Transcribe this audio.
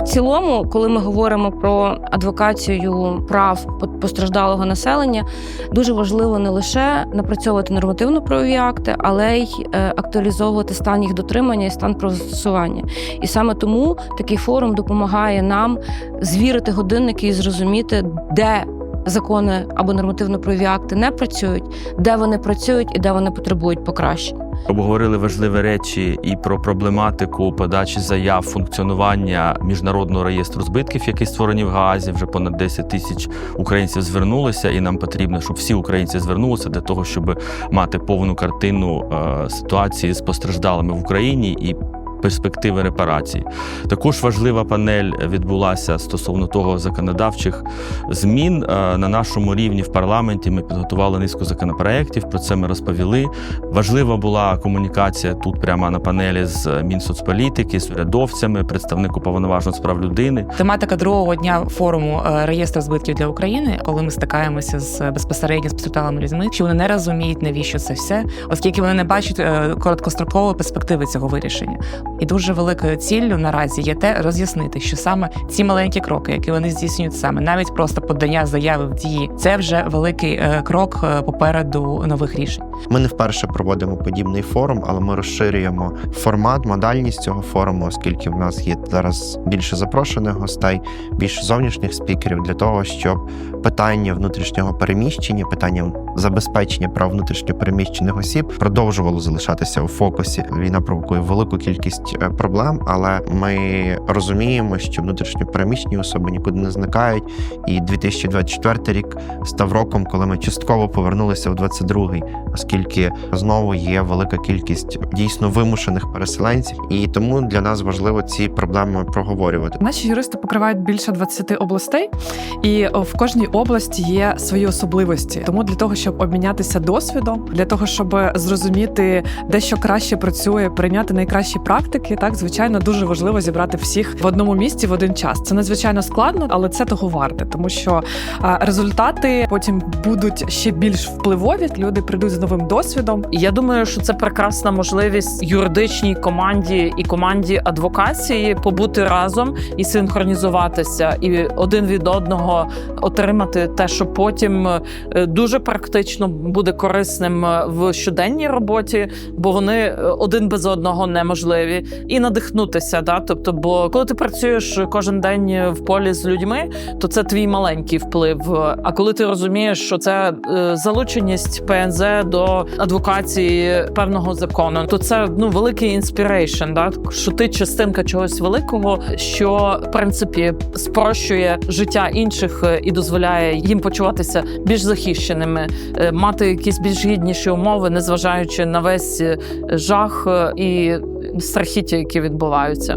цілому, коли ми говоримо про адвокацію прав постраждалого населення, дуже важливо не лише напрацьовувати нормативно-правові акти, але й е, актуалізовувати стан їх дотримання і стан правозастосування. І саме тому такий форум допомагає нам звірити годинники і зрозуміти, де закони або нормативно-правові акти не працюють, де вони працюють і де вони потребують покращення. Обговорили важливі речі і про проблематику подачі заяв функціонування міжнародного реєстру збитків, який створені в Гаазі. Вже понад 10 тисяч українців звернулися, і нам потрібно, щоб всі українці звернулися для того, щоб мати повну картину е, ситуації з постраждалими в Україні і. Перспективи репарацій. Також важлива панель відбулася стосовно того законодавчих змін Е, на нашому рівні в парламенті. Ми підготували низку законопроєктів. Про це ми розповіли. Важлива була комунікація тут, прямо на панелі з Мінсоцполітики, з урядовцями, представнику повноважного з прав людини. Тематика другого дня форуму е, реєстр збитків для України, коли ми стикаємося з безпосередньо з постраждалими людьми, що вони не розуміють, навіщо це все, оскільки вони не бачать е, короткострокової перспективи цього вирішення. І дуже великою ціллю наразі є те роз'яснити, що саме ці маленькі кроки, які вони здійснюють саме, навіть просто подання заяви в дії, це вже великий е, крок е, попереду нових рішень. Ми не вперше проводимо подібний форум, але ми розширюємо формат, модальність цього форуму, оскільки в нас є зараз більше запрошених гостей, більше зовнішніх спікерів для того, щоб питання внутрішнього переміщення, питання забезпечення прав внутрішньопереміщених осіб продовжувало залишатися у фокусі. Війна провокує велику кількість е, проблем, але ми розуміємо, що внутрішньопереміщені особи нікуди не зникають. І 2024 рік став роком, коли ми частково повернулися в 22-й, оскільки знову є велика кількість дійсно вимушених переселенців, і тому для нас важливо ці проблеми проговорювати. Наші юристи покривають більше 20 областей, і в кожній області є свої особливості. Тому для того, щоб обмінятися досвідом, для того, щоб зрозуміти, де що краще працює, прийняти найкращі практики, так звичайно дуже важливо зібрати всіх в одному місці в один час. Це надзвичайно складно, але це того варте, тому що результати потім будуть ще більш впливові. Люди прийдуть з новим досвідом, І Я думаю, що це прекрасна можливість юридичній команді і команді адвокації побути разом і синхронізуватися, і один від одного отримати те, що потім е, дуже практично буде корисним е, в щоденній роботі, бо вони е, один без одного неможливі, і надихнутися. Да? Тобто, бо коли ти працюєш кожен день в полі з людьми, то це твій маленький вплив. А коли ти розумієш, що це залученість ПНЗ до адвокації певного закону, то це ну великий інспірейшн, да? що ти частинка чогось великого, що в принципі спрощує життя інших е, і дозволяє їм почуватися більш захищеними, е, мати якісь більш гідніші умови, незважаючи на весь е, жах і страхіття, які відбуваються.